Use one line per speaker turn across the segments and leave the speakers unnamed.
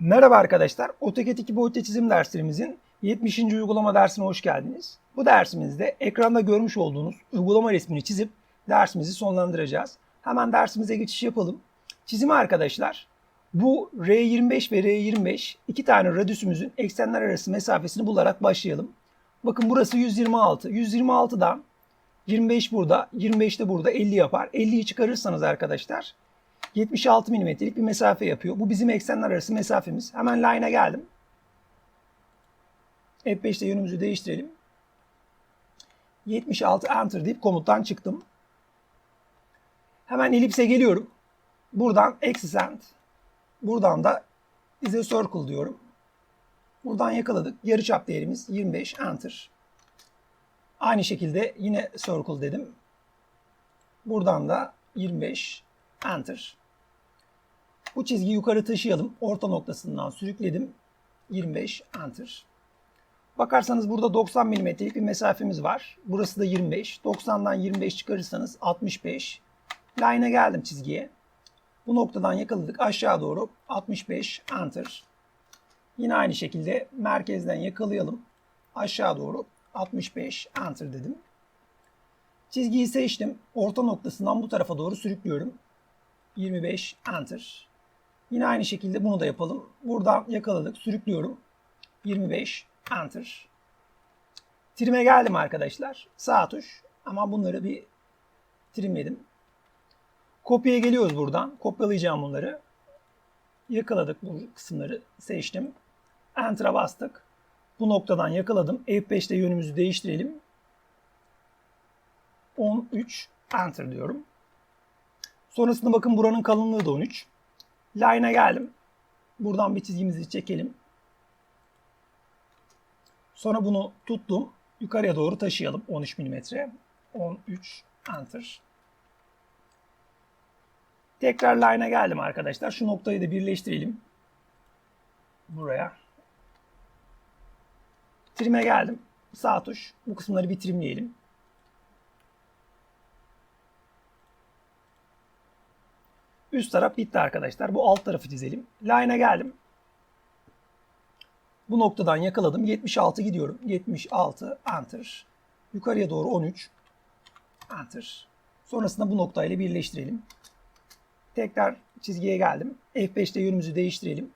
Merhaba arkadaşlar. AutoCAD 2 boyutlu çizim derslerimizin 70. uygulama dersine hoş geldiniz. Bu dersimizde ekranda görmüş olduğunuz uygulama resmini çizip dersimizi sonlandıracağız. Hemen dersimize geçiş yapalım. Çizimi arkadaşlar bu R25 ve R25 iki tane radyüsümüzün eksenler arası mesafesini bularak başlayalım. Bakın burası 126. 126'dan 25 burada, 25 de burada 50 yapar. 50'yi çıkarırsanız arkadaşlar 76 milimetrelik bir mesafe yapıyor. Bu bizim eksenler arası mesafemiz. Hemen line'a geldim. F5'te yönümüzü değiştirelim. 76 enter deyip komuttan çıktım. Hemen elipse geliyorum. Buradan accent. Buradan da a circle diyorum. Buradan yakaladık. Yarıçap değerimiz 25 enter. Aynı şekilde yine circle dedim. Buradan da 25 enter. Bu çizgiyi yukarı taşıyalım. Orta noktasından sürükledim. 25 enter. Bakarsanız burada 90 milimetrelik bir mesafemiz var. Burası da 25. 90'dan 25 çıkarırsanız 65. Line'a geldim çizgiye. Bu noktadan yakaladık aşağı doğru 65 enter. Yine aynı şekilde merkezden yakalayalım. Aşağı doğru 65 enter dedim. Çizgiyi seçtim. Orta noktasından bu tarafa doğru sürüklüyorum. 25 enter. Yine aynı şekilde bunu da yapalım. Buradan yakaladık. Sürüklüyorum. 25 enter. Trim'e geldim arkadaşlar. Sağ tuş. Ama bunları bir trimledim. Kopyaya geliyoruz buradan. Kopyalayacağım bunları. Yakaladık bu kısımları. Seçtim. Enter'a bastık. Bu noktadan yakaladım. F5'te yönümüzü değiştirelim. 13 Enter diyorum. Sonrasında bakın buranın kalınlığı da 13. Line'a geldim. Buradan bir çizgimizi çekelim. Sonra bunu tuttum. Yukarıya doğru taşıyalım. 13 mm. 13 Enter. Tekrar line'a geldim arkadaşlar. Şu noktayı da birleştirelim. Buraya. Trim'e geldim. Sağ tuş. Bu kısımları bir trimleyelim. Üst taraf bitti arkadaşlar. Bu alt tarafı çizelim. Line'a geldim. Bu noktadan yakaladım. 76 gidiyorum. 76 enter. Yukarıya doğru 13 enter. Sonrasında bu noktayla birleştirelim. Tekrar çizgiye geldim. F5'te yönümüzü değiştirelim.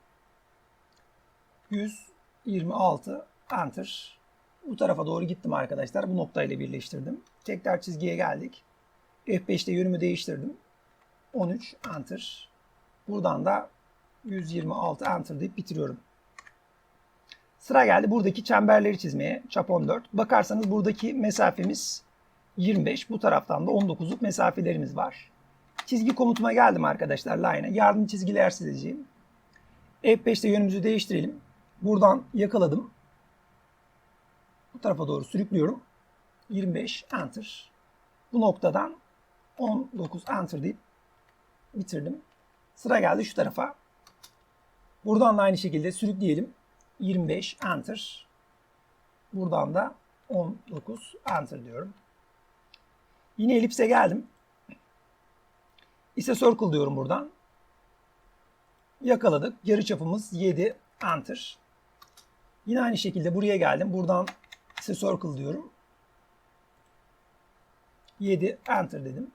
126 enter. Bu tarafa doğru gittim arkadaşlar. Bu noktayla birleştirdim. Tekrar çizgiye geldik. F5'te yönümü değiştirdim. 13 enter. Buradan da 126 enter deyip bitiriyorum. Sıra geldi buradaki çemberleri çizmeye. Çap 14. Bakarsanız buradaki mesafemiz 25. Bu taraftan da 19'luk mesafelerimiz var. Çizgi komutuma geldim arkadaşlar line'a. Yardım çizgiler çizeceğim. F5'te yönümüzü değiştirelim. Buradan yakaladım. Bu tarafa doğru sürüklüyorum. 25 enter. Bu noktadan 19 enter deyip bitirdim. Sıra geldi şu tarafa. Buradan da aynı şekilde sürükleyelim. 25 enter. Buradan da 19 enter diyorum. Yine elipse geldim. İse circle diyorum buradan. Yakaladık. Yarı çapımız 7 enter. Yine aynı şekilde buraya geldim. Buradan ise circle diyorum. 7 enter dedim.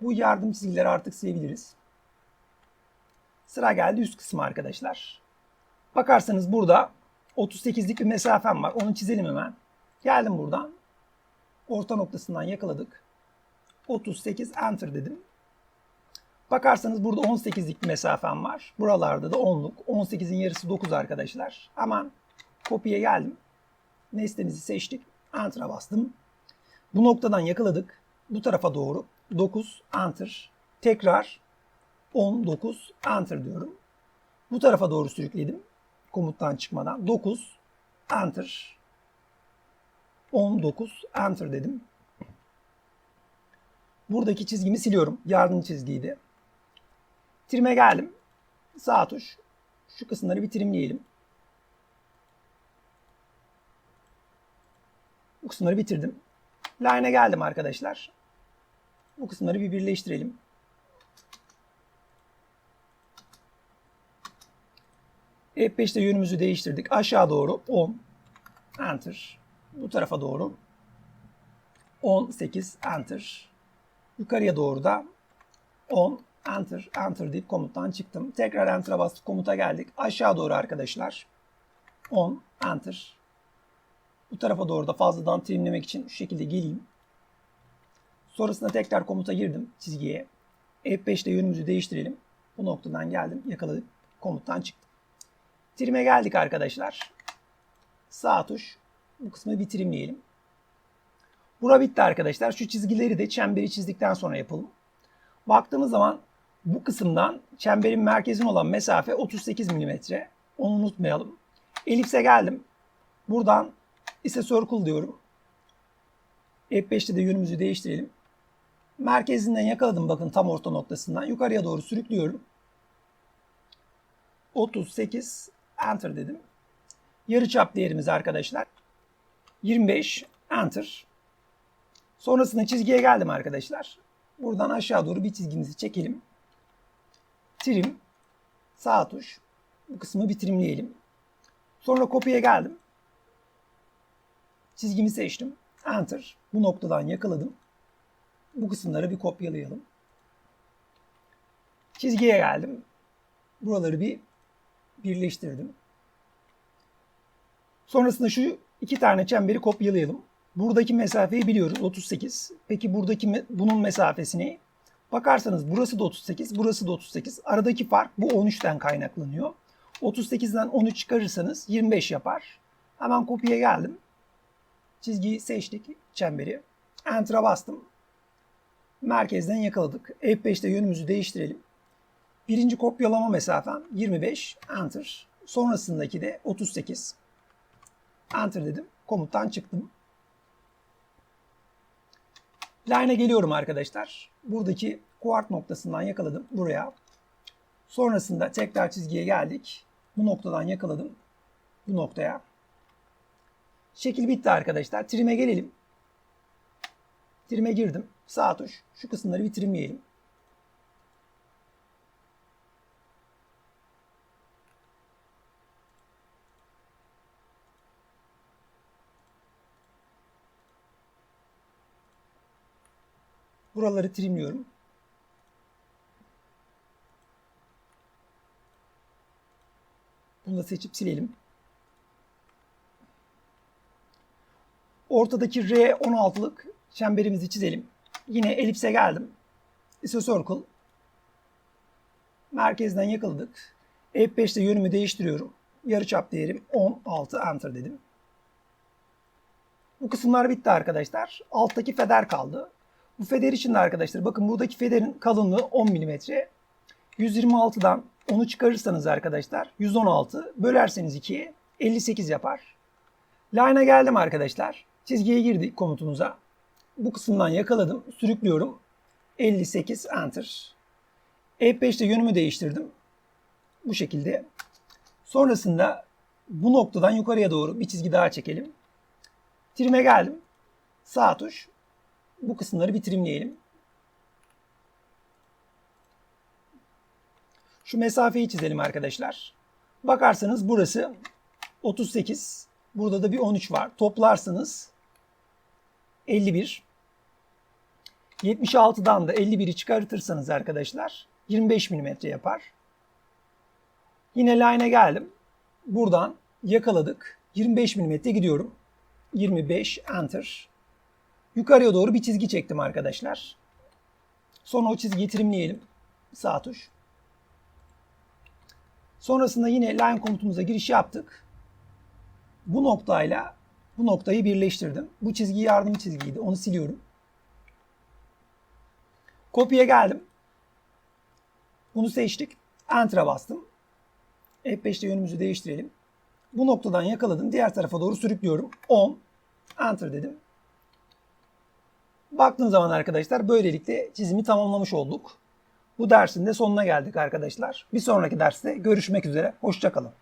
Bu yardım çizgileri artık silebiliriz. Sıra geldi üst kısmı arkadaşlar. Bakarsanız burada 38'lik bir mesafem var. Onu çizelim hemen. Geldim buradan. Orta noktasından yakaladık. 38 enter dedim. Bakarsanız burada 18'lik bir mesafem var. Buralarda da 10'luk. 18'in yarısı 9 arkadaşlar. Hemen kopya geldim. Nesnemizi seçtik. Enter'a bastım. Bu noktadan yakaladık. Bu tarafa doğru 9 enter. Tekrar 19 enter diyorum. Bu tarafa doğru sürükledim. Komuttan çıkmadan 9 enter. 19 enter dedim. Buradaki çizgimi siliyorum. Yardım çizgiydi. Trim'e geldim. Sağ tuş. Şu kısımları bir trimleyelim. Bu kısımları bitirdim. Line'e geldim arkadaşlar. Bu kısımları bir birleştirelim. F5'te yönümüzü değiştirdik. Aşağı doğru 10. Enter. Bu tarafa doğru 18. Enter. Yukarıya doğru da 10. Enter. Enter deyip komuttan çıktım. Tekrar Enter'a bastık. Komuta geldik. Aşağı doğru arkadaşlar. 10. Enter. Bu tarafa doğru da fazladan trimlemek için şu şekilde geleyim. Sonrasında tekrar komuta girdim çizgiye. F5'te yönümüzü değiştirelim. Bu noktadan geldim, yakaladık, komuttan çıktım. Trim'e geldik arkadaşlar. Sağ tuş. Bu kısmı bir trimleyelim. Bura bitti arkadaşlar. Şu çizgileri de çemberi çizdikten sonra yapalım. Baktığımız zaman bu kısımdan çemberin merkezin olan mesafe 38 mm. Onu unutmayalım. Elipse geldim. Buradan ise circle diyorum. F5'te de yönümüzü değiştirelim. Merkezinden yakaladım bakın tam orta noktasından. Yukarıya doğru sürüklüyorum. 38 enter dedim. Yarıçap değerimiz arkadaşlar. 25 enter. Sonrasında çizgiye geldim arkadaşlar. Buradan aşağı doğru bir çizgimizi çekelim. Trim sağ tuş. Bu kısmı bir trimleyelim. Sonra kopya geldim. Çizgimi seçtim. Enter. Bu noktadan yakaladım. Bu kısımları bir kopyalayalım. Çizgiye geldim. Buraları bir birleştirdim. Sonrasında şu iki tane çemberi kopyalayalım. Buradaki mesafeyi biliyoruz 38. Peki buradaki bunun mesafesi ne? Bakarsanız burası da 38, burası da 38. Aradaki fark bu 13'ten kaynaklanıyor. 38'den 13 çıkarırsanız 25 yapar. Hemen kopya geldim. Çizgiyi seçtik, çemberi. Enter'a bastım. Merkezden yakaladık. F5'te yönümüzü değiştirelim. Birinci kopyalama mesafem 25. Enter. Sonrasındaki de 38. Enter dedim. Komuttan çıktım. Line'e geliyorum arkadaşlar. Buradaki kuart noktasından yakaladım buraya. Sonrasında tekrar çizgiye geldik. Bu noktadan yakaladım. Bu noktaya. Şekil bitti arkadaşlar. Trim'e gelelim. Trim'e girdim. Sağ tuş. Şu kısımları bir trimleyelim. Buraları trimliyorum. Bunu da seçip silelim. Ortadaki R16'lık çemberimizi çizelim. Yine elipse geldim. ISO Circle. Merkezden yakaladık. F5'te yönümü değiştiriyorum. Yarıçap değerim 16 Enter dedim. Bu kısımlar bitti arkadaşlar. Alttaki feder kaldı. Bu feder için de arkadaşlar bakın buradaki federin kalınlığı 10 mm. 126'dan 10'u çıkarırsanız arkadaşlar 116 bölerseniz 2'ye 58 yapar. Line'a geldim arkadaşlar. Çizgiye girdik komutumuza. Bu kısımdan yakaladım. Sürüklüyorum. 58 Enter. F5'te yönümü değiştirdim. Bu şekilde. Sonrasında bu noktadan yukarıya doğru bir çizgi daha çekelim. Trim'e geldim. Sağ tuş. Bu kısımları bir trimleyelim. Şu mesafeyi çizelim arkadaşlar. Bakarsanız burası 38. Burada da bir 13 var. Toplarsanız 51. 76'dan da 51'i çıkartırsanız arkadaşlar 25 mm yapar. Yine line'e geldim. Buradan yakaladık. 25 mm gidiyorum. 25 enter. Yukarıya doğru bir çizgi çektim arkadaşlar. Sonra o çizgiyi trimleyelim. Sağ tuş. Sonrasında yine line komutumuza giriş yaptık. Bu noktayla bu noktayı birleştirdim. Bu çizgi yardım çizgiydi. Onu siliyorum. Kopya geldim. Bunu seçtik. Enter'a bastım. F5'te yönümüzü değiştirelim. Bu noktadan yakaladım. Diğer tarafa doğru sürüklüyorum. 10. Enter dedim. Baktığım zaman arkadaşlar böylelikle çizimi tamamlamış olduk. Bu dersin de sonuna geldik arkadaşlar. Bir sonraki derste görüşmek üzere. Hoşçakalın.